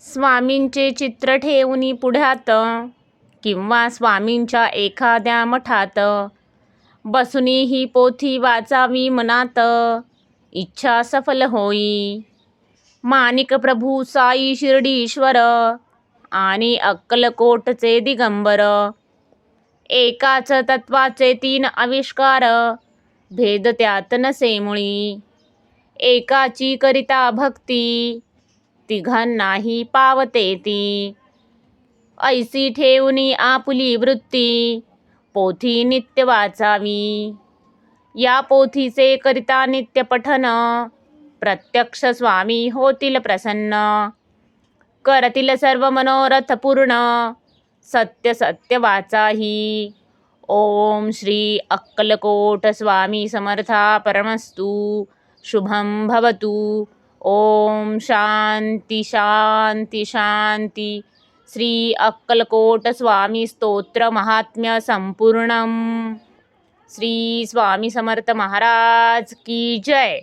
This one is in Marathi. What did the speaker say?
स्वामींचे चित्र ठेवून पुढ्यात किंवा स्वामींच्या एखाद्या मठात. बसूनी ही पोथी वाचावी मनात. इच्छा सफल होई. माणिक प्रभू साई शिर्डीश्वर आणि अक्कलकोटचे दिगंबर. एकाच तत्वाचे तीन आविष्कार. भेद त्यात नसे मुळी. एकाची करिता भक्ती. तिघांनाही पावते ती. ऐसी ठेवणी आपुली वृत्ती पोथी नित्य वाचावी. या पोथीचे करिता नित्य पठन प्रत्यक्ष स्वामी होतील प्रसन्न. करतील सर्व मनोरथ पूर्ण सत्य सत्य वाचाही. ओम श्री अक्कलकोट स्वामी समर्था परमस्तु शुभम भवतु. ओम शांती शांती शांती। श्री अक्कलकोट स्वामी स्तोत्र महात्म्य संपूर्ण श्री स्वामी समर्थ महाराज की जय।